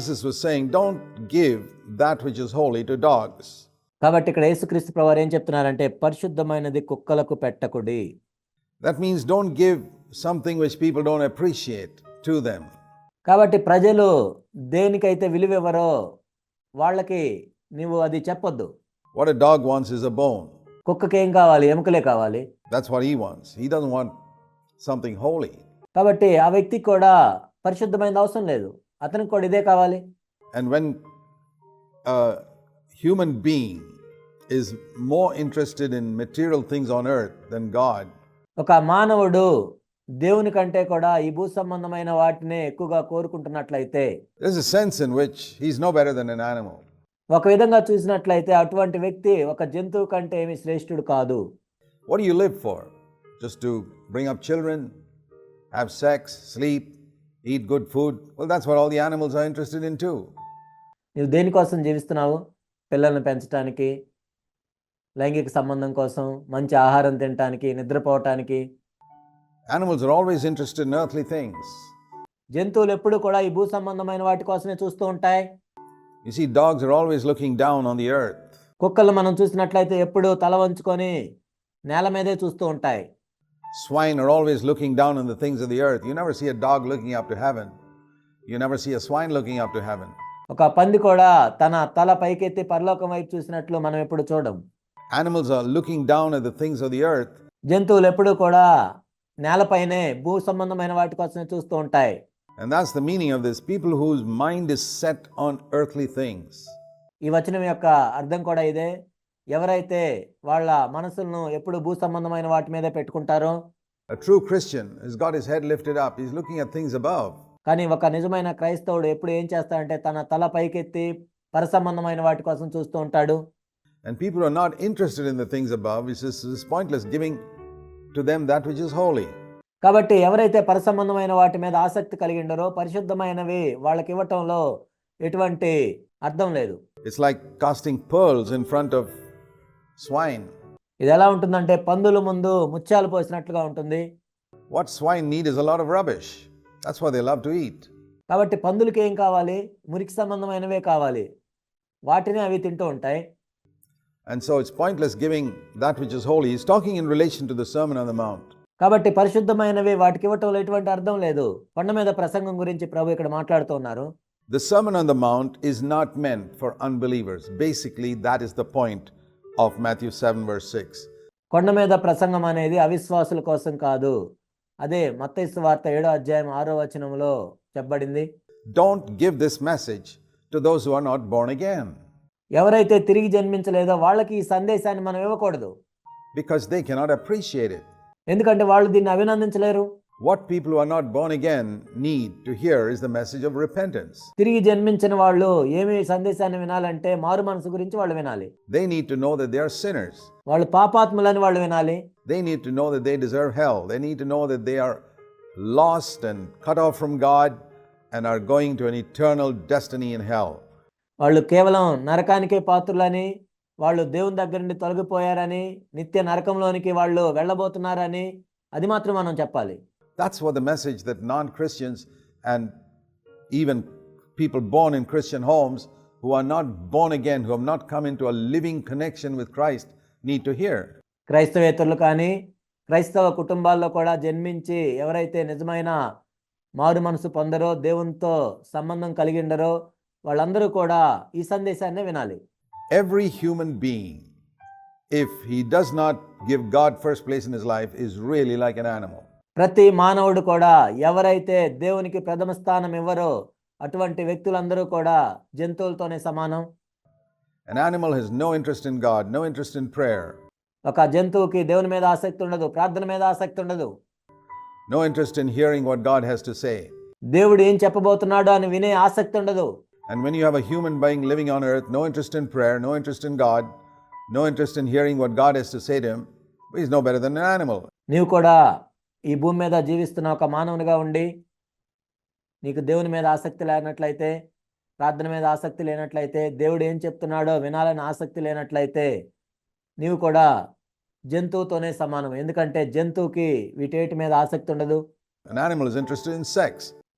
Jesus was saying, don't give that which is holy to dogs. కాబట్టి ఇక్కడ యేసుక్రీస్తు ప్రవర్ ఏం చెప్తున్నారంటే పరిశుద్ధమైనది కుక్కలకు పెట్టకుడి. That means don't give something which people don't appreciate to them కాబట్టి ప్రజలు దేనికైతే విలువ ఇవ్వరో వాళ్ళకి నీవు అది చెప్పొద్దు. What a dog wants is a bone కుక్కకి ఏం కావాలి? ఎముకలే కావాలి. That's what he wants he don't want something holy కాబట్టి ఆ వ్యక్తి కూడా పరిశుద్ధమైనది అవసరం లేదు. అతనికి కూడా ఇదే కావాలి. And when human being is more interested in material things on earth then God ఒక మానవుడు దేవుని కంటే కూడా ఈ భూ సంబంధమైన వాటినే ఎక్కువగా కోరుకుంటున్నట్లయితే this is sense in which he is ఒక విధంగా చూసినట్లయితే అటువంటి వ్యక్తి ఒక జంతువు కంటే ఏమి శ్రేష్ఠుడు కాదు. What you live for just bring up children have sex sleep eat good food well that's for all the animals are interested in to నువ్వు దేనికోసం జీవిస్తున్నావు? పిల్లల్ని పెంచడానికి లైంగిక సంబంధం కోసం మంచి ఆహారం తినడానికి నిద్రపోవటానికి? Animals are always interested in earthly things జంతువులు ఎప్పుడు కూడా ఈ భూ సంబంధమైన వాటి కోసమే చూస్తూ ఉంటాయి. You see dogs are always looking down on the earth కుక్కలు మనం చూసినట్లయితే ఎప్పుడు తల వంచుకొని నేల మీదే చూస్తూ ఉంటాయి. Swine are always looking down on the things of the earth. You never see a dog looking up to heaven. You never see a swine looking up to heaven. ఒక పంది కూడా తన తల పైకెత్తి పరలోకం వైపు చూసినట్లు మనం ఎప్పుడు చూడం Animals are looking down at the things of the earth జంతువులు ఎప్పుడు కూడా నేలపైనే భూ సంబంధమైన వాటి కోసమే చూస్తూ ఉంటాయి And that's the meaning of this people whose mind is set on earthly things. ఈ వచనం యొక్క అర్థం కూడా ఇదే ఎవరైతే వాళ్ళ మనసులను ఎప్పుడు భూ సంబంధమైన వాటి మీదే పెట్టుకుంటారో A true Christian has got his head lifted up, he's looking at things above. కానీ ఒక నిజమైన క్రైస్తవుడు ఎప్పుడు ఏం చేస్తాడంటే తన తల పైకెత్తి పరసంబంధమైన వాటి కోసం చూస్తూ ఉంటాడు And people are not interested in the things above, it's just it's pointless giving to them that which is holy. కాబట్టి ఎవరైతే పరసంబంధమైన వాటి మీద ఆసక్తి కలిగి ఉండరో పరిశుద్ధమైనవి వాళ్ళకి ఇవ్వటంలో ఎటువంటి అర్థం లేదు It's like casting pearls in front of swine ఇది ఎలా ఉంటుందంటే పందుల ముందు ముత్యాలు పోసినట్లుగా ఉంటుంది. What swine need is a lot of rubbish that's what they love to eat కాబట్టి పందులకు ఏం కావాలి? మురికి సంబంధమైనవే కావాలి. వాటిని అవి తింటూ ఉంటాయి. And so it's pointless giving that which is holy is talking in relation to the Sermon on the Mount కాబట్టి పరిశుద్ధమైనవే వాటికి ఇవ్వటం ఎటువంటి అర్థం లేదు. కొండ మీద ప్రసంగం గురించి ప్రభు ఇక్కడ మాట్లాడుతూ ఉన్నారు. The Sermon on the Mount is not meant for unbelievers basically that is the point of Matthew 7, verse 6. కొండ మీద ప్రసంగం అనేది అవిశ్వాసుల కోసం కాదు. అదే మత్తైసు వార్త ఏడో అధ్యాయం ఆరో వచనంలో చెప్పబడింది. Don't give this message to those who are not born again. ఎవరైతే తిరిగి జన్మించలేదో వాళ్ళకి ఈ సందేశాన్ని మనం ఇవ్వకూడదు. Because they cannot appreciate it. ఎందుకంటే వాళ్ళు దీన్ని అభినందించలేరు. What people are not born again need to hear is the message of repentance తిరిగి జన్మించిన వాళ్ళు ఏమి సందేశాన్ని వినాలంటే మారు మనసు గురించి వాళ్ళు వినాలి. They need to know that they are sinners వాళ్ళు పాపాత్ములని వాళ్ళు వినాలి. They need to know that they deserve hell they need to know that they are lost and cut off from God and are going to an eternal destiny in hell వాళ్ళు కేవలం నరకానికే పాత్రులని వాళ్ళు దేవుని దగ్గర నుండి తొలగిపోయారని నిత్య నరకంలోనికి వాళ్ళు వెళ్ళబోతున్నారని అది మాత్రం మనం చెప్పాలి. That's what the message that non Christians and even people born in Christian homes who are not born again, who have not come into a living connection with Christ, need to hear. క్రైస్తవేతరులు కానీ క్రైస్తవ కుటుంబాల్లో కూడా జన్మించి ఎవరైతే నిజమైన మారు మనసు పొందరో దేవునితో సంబంధం కలిగి ఉండరో వాళ్ళందరూ కూడా ఈ సందేశాన్ని వినాలి Every human being, if he does not give God first place in his life, is really like an animal. ప్రతి మానవుడు కూడా ఎవరైతే దేవునికి ప్రథమ స్థానం ఇవ్వరో అటువంటి వ్యక్తులందరూ కూడా జంతువులతోనే సమానం. ఒక జంతువుకి దేవుని మీద ఆసక్తి ఉండదు ప్రార్థన మీద ఆసక్తి ఉండదు. No interest in hearing what God has to say దేవుడు ఏం చెప్పబోతున్నాడు అని వినే ఆసక్తి ఉండదు. And when you have a human being living on earth no interest in prayer no interest in God no interest in hearing what God has to say them is no better than an animal నీవు కూడా ఈ భూమి మీద జీవిస్తున్న ఒక మానవునిగా ఉండి నీకు దేవుని మీద ఆసక్తి లేనట్లయితే ప్రార్థన మీద ఆసక్తి లేనట్లయితే దేవుడు ఏం చెప్తున్నాడో వినాలని ఆసక్తి లేనట్లయితే నీవు కూడా జంతువుతోనే సమానం ఎందుకంటే జంతువుకి వీటేటి మీద ఆసక్తి ఉండదు.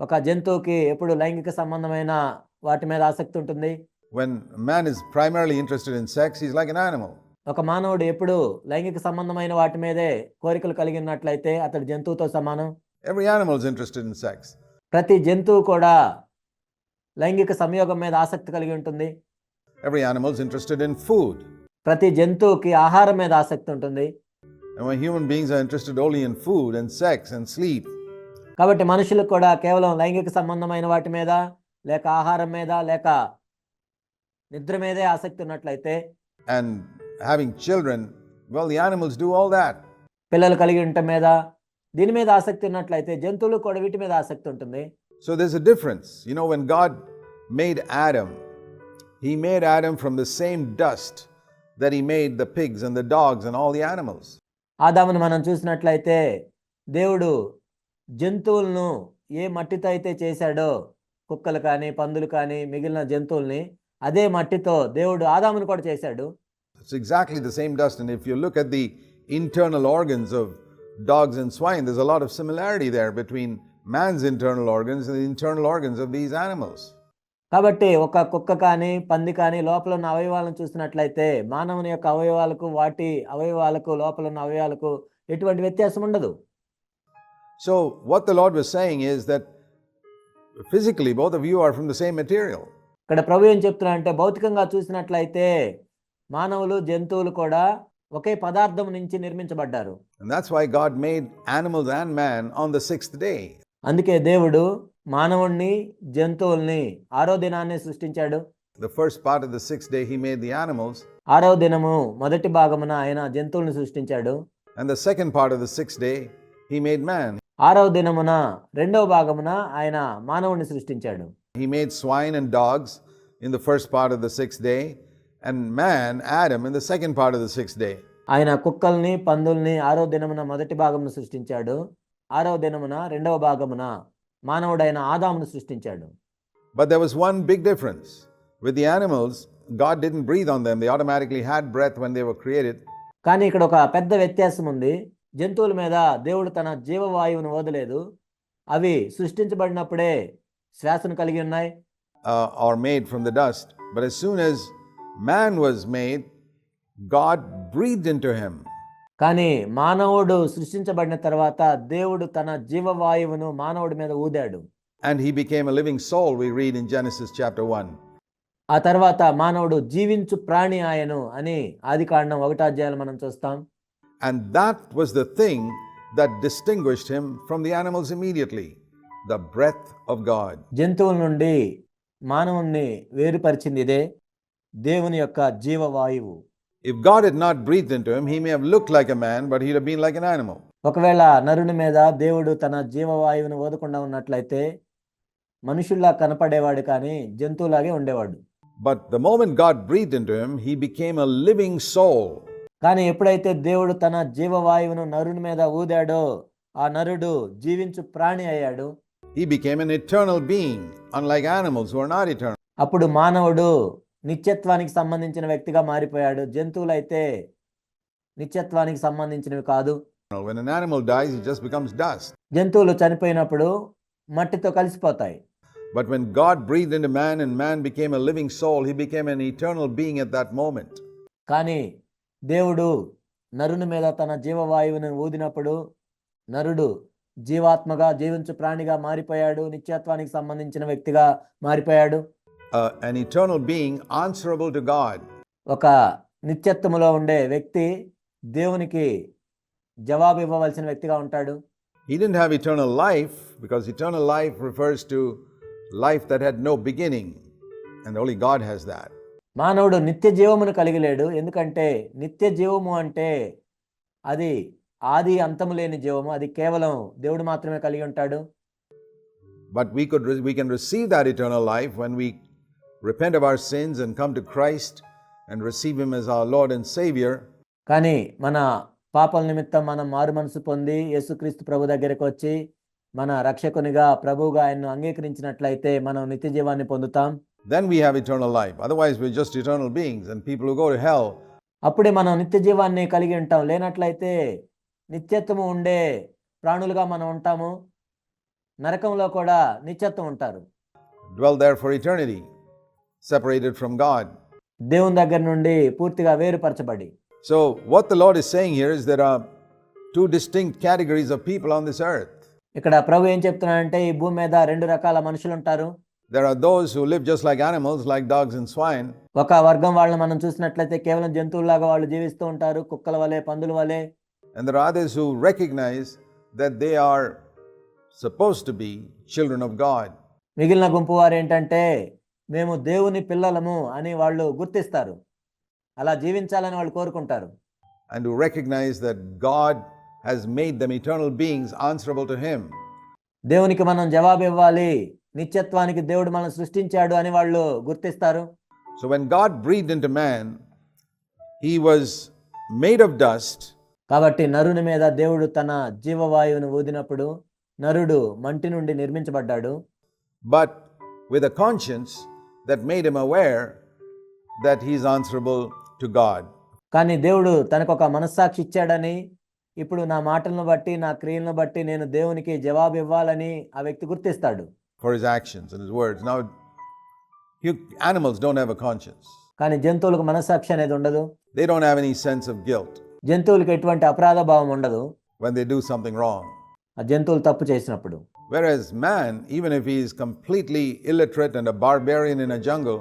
ఒక జంతువుకి ఎప్పుడు లైంగిక సంబంధమైన వాటి మీద ఆసక్తి ఉంటుంది When man is primarily interested in sex, he's like an animal. ఒక మానవుడు ఎప్పుడు లైంగిక సంబంధమైన వాటి మీదే కోరికలు కలిగి ఉన్నట్లయితే అతడు జంతువుతో సమానం sex. ప్రతి జంతువు కూడా లైంగిక సంయోగం మీద ఆసక్తి కలిగి ఉంటుంది Every animal is interested in food. ప్రతి జంతువుకి ఆహారం మీద ఆసక్తి ఉంటుంది human beings are interested only in food and sex and sleep, కాబట్టి మనుషులకు కూడా కేవలం లైంగిక సంబంధమైన వాటి మీద లేక ఆహారం మీద లేక నిద్ర మీదే ఆసక్తి ఉన్నట్లయితే and having children well the animals do all that పిల్లలు కలిగి ఉండటం మీద దీని మీద ఆసక్తి ఉన్నట్లయితే జంతువులు కూడా వీటి మీద ఆసక్తి ఉంటుంది. So this a difference you know when God made Adam he made Adam from the same dust that he made the pigs and the dogs and all the animals ఆదామును మనం చూసినట్లయితే దేవుడు జంతువులను ఏ మట్టితో అయితే చేశాడో కుక్కలు కానీ పందులు కానీ మిగిలిన జంతువుల్ని అదే మట్టితో దేవుడు ఆదామును కూడా చేశాడు. It's exactly the same dust. And if you look at the internal organs of dogs and swine, there's a lot of similarity there between man's internal organs and the internal organs of these animals. కాబట్టి ఒక కుక్క కానీ పంది కానీ లోపల ఉన్న అవయవాలను చూసినట్లయితే మానవుని యొక్క అవయవాలకు వాటి అవయవాలకు లోపల ఉన్న అవయవాలకు ఎటువంటి వ్యత్యాసం ఉండదు So, what the Lord was saying is that physically, both of you are from the same material. ఇక్కడ ప్రభు ఏం చెప్తున్నా అంటే భౌతికంగా చూసినట్లయితే మానవులు జంతువులు కూడా ఒకే పదార్థం నుంచి నిర్మించబడ్డారు And that's why God made animals and man on the sixth day. అందుకే దేవుడు మానవుణ్ణి జంతువుల్ని ఆరో దినాన్ని సృష్టించాడు The first part of the sixth day, He made the animals. ఆరో దినము మొదటి భాగమున ఆయన జంతువుల్ని సృష్టించాడు And the second part of the sixth day, He made man. ఆరవ దినమున రెండవ భాగమున ఆయన మానవుణ్ణి సృష్టించాడు He made swine and dogs in the first part of the sixth day, and man, Adam, in the second part of the sixth day. ఆయన కుక్కల్ని పందుల్ని ఆరో దినమున మొదటి భాగమును సృష్టించాడు ఆరవ దినమున రెండవ భాగమున మానవుడైన ఆదామును సృష్టించాడు But there was one big difference. With the animals, God didn't breathe on them, they automatically had breath when they were created. కానీ ఇక్కడ ఒక పెద్ద వ్యత్యాసం ఉంది జంతువుల మీద దేవుడు తన జీవవాయువును వదలేదు అవి సృష్టించబడినప్పుడే శ్వాసను కలిగి ఉన్నాయి uh, or made from the dust. But as soon as man was made, God breathed into him. కానీ మానవుడు సృష్టించబడిన తర్వాత దేవుడు తన జీవవాయువును మానవుడి మీద ఊదాడు And he became a living soul, we read in Genesis chapter 1. ఆ తర్వాత మానవుడు జీవించు ప్రాణి ఆయను అని ఆది కాండం ఒకటో అధ్యాయాలు మనం చూస్తాం And that was the thing that distinguished him from the animals immediately the breath of God. జంతువుల నుండి మానవుణ్ణి వేరుపరిచింది ఇదే దేవుని యొక్క జీవవాయువు If God had not breathed into him, he may have looked like a man, but he'd have been like an animal. ఒకవేళ నరుని మీద దేవుడు తన జీవవాయువును ఓదకుండా ఉన్నట్లయితే మనుషుల్లా కనపడేవాడు కానీ జంతువులాగే ఉండేవాడు But the moment God breathed into him, he became a living soul. కానీ ఎప్పుడైతే దేవుడు తన జీవవాయువును నరుని మీద ఊదాడో ఆ నరుడు జీవించు ప్రాణి అయ్యాడు He became an eternal being, unlike animals who are not eternal. అప్పుడు మానవుడు నిత్యత్వానికి సంబంధించిన వ్యక్తిగా మారిపోయాడు. జంతువులైతే నిత్యత్వానికి సంబంధించినవి కాదు. జంతువులు చనిపోయినప్పుడు మట్టితో కలిసిపోతాయి. But when God breathed into man and man became a living soul, he became an eternal being at that moment. కానీ దేవుడు నరుని మీద తన జీవవాయువును ఊదినప్పుడు నరుడు జీవాత్మగా జీవించు ప్రాణిగా మారిపోయాడు. నిత్యత్వానికి సంబంధించిన వ్యక్తిగా మారిపోయాడు. an eternal being answerable to God. ఒక నిత్యత్వములో ఉండే వ్యక్తి దేవునికి జవాబు ఇవ్వవలసిన వ్యక్తిగా ఉంటాడు. He didn't have eternal life because eternal life refers to life that had no beginning and only God has that. మానవుడు నిత్య జీవమును కలిగి లేడు ఎందుకంటే నిత్య జీవము అంటే అది ఆది అంతము లేని జీవము అది కేవలం దేవుడు మాత్రమే కలిగి ఉంటాడు but we could we can receive that eternal life when we repent of our sins and come to Christ and receive Him as our Lord and Savior. కానీ మన పాపల నిమిత్తం మనం మారు మనసు పొంది యేసుక్రీస్తు ప్రభు దగ్గరికి వచ్చి మన రక్షకునిగా ప్రభువుగా ఆయన్ను అంగీకరించినట్లయితే మనం నిత్య జీవాన్ని పొందుతాం Then we have eternal life. Otherwise, we're just eternal beings, and people who go to hell అప్పుడే మనం నిత్య జీవాన్ని కలిగి ఉంటాం లేనట్లయితే నిత్యత్వము ఉండే ప్రాణులుగా మనం ఉంటాము నరకంలో కూడా నిత్యత్వం ఉంటారు dwell there for eternity. Separated from God. దేవుని దగ్గర నుండి పూర్తిగా వేరుపరచబడి So, what the Lord is saying here is there are two distinct categories of people on this earth. ఇక్కడ ప్రభు ఏం చెప్తున్నాడంటే ఈ భూమి మీద రెండు రకాల మనుషులు ఉంటారు There are those who live just like animals, like dogs and swine, ఒక వర్గం వాళ్ళని మనం చూసినట్లయితే కేవలం జంతువుల్లాగా వాళ్ళు జీవిస్తూ ఉంటారు కుక్కల వలె పందుల వలె and there are others who recognize that they are supposed to be children of God. మిగిలిన గుంపు వారు ఏంటంటే మేము దేవుని పిల్లలము అని వాళ్ళు గుర్తిస్తారు. అలా జీవించాలని వాళ్ళు కోరుకుంటారు. And to recognize that God has made them eternal beings answerable to Him. దేవునికి మనం జవాబు ఇవ్వాలి. నిత్యత్వానికి దేవుడు మనం సృష్టించాడు అని వాళ్ళు గుర్తిస్తారు. So, when God breathed into man, he was made of dust, కాబట్టి నరుని మీద దేవుడు తన జీవవాయువును ఊదినప్పుడు నరుడు మంటి నుండి నిర్మించబడ్డాడు. But with a conscience that made him aware that he is answerable to God. కానీ దేవుడు తనకు ఒక మనస్సాక్షి ఇచ్చాడని ఇప్పుడు నా మాటలను బట్టి నా క్రియలను బట్టి నేను దేవునికి జవాబు ఇవ్వాలని ఆ వ్యక్తి గుర్తిస్తాడు For his actions and his words. Now, you, animals don't have a conscience. కానీ జంతువులకు మనస్సాక్షి అనేది ఉండదు They don't have any sense of guilt జంతువులకు ఎటువంటి అపరాధ భావం ఉండదు when they do something wrong. ఆ జంతువులు తప్పు చేసినప్పుడు Whereas man, even if he is completely illiterate and a barbarian in a jungle,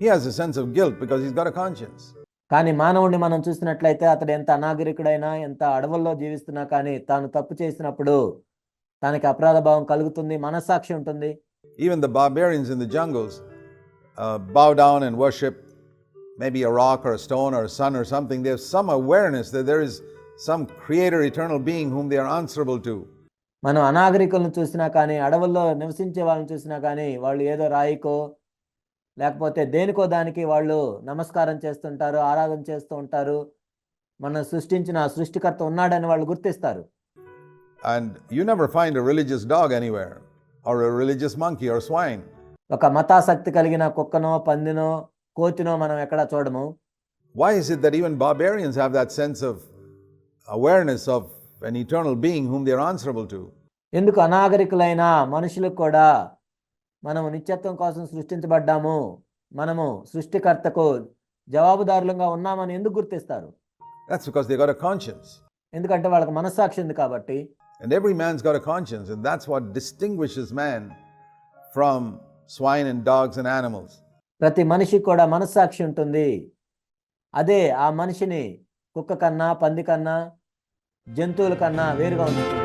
he has a sense of guilt because he's got a conscience. కానీ మానవుడిని మనం చూసినట్లయితే అతడు ఎంత అనాగరికుడైనా ఎంత అడవుల్లో జీవిస్తున్నా కానీ తాను తప్పు చేసినప్పుడు తనకి అపరాధ భావం కలుగుతుంది మనస్సాక్షి ఉంటుంది Even the barbarians in the jungles uh, bow down and worship maybe a rock or a stone or a sun or something. They have some awareness that there is some creator, eternal being whom they are answerable to. మనం అనాగరికులను చూసినా కానీ అడవుల్లో నివసించే వాళ్ళని చూసినా కానీ వాళ్ళు ఏదో రాయికో లేకపోతే దేనికో దానికి వాళ్ళు నమస్కారం చేస్తుంటారు ఆరాధన చేస్తూ ఉంటారు. మనం సృష్టించిన సృష్టికర్త ఉన్నాడని వాళ్ళు గుర్తిస్తారు. And you never find religious dog anywhere or religious monkey or swine ఒక మతాసక్తి కలిగిన కుక్కనో పందినో కోతినో మనం ఎక్కడ చూడము. Why is it that even barbarians have that sense of awareness of an eternal being whom they are answerable to ఎందుకు అనాగరికులైన మనుషులకు కూడా మనము నిత్యత్వం కోసం సృష్టించబడ్డాము మనము సృష్టికర్తకు జవాబుదారులుగా ఉన్నామని ఎందుకు గుర్తిస్తారు That's because they got a conscience. ఎందుకంటే వాళ్ళకి మనస్సాక్షి ఉంది కాబట్టి And every man's got a conscience, and that's what distinguishes man from swine and dogs and animals. ప్రతి మనిషికి కూడా మనస్సాక్షి ఉంటుంది అదే ఆ మనిషిని కుక్క కన్నా పంది కన్నా జంతువుల కన్నా వేరుగా ఉంటుంది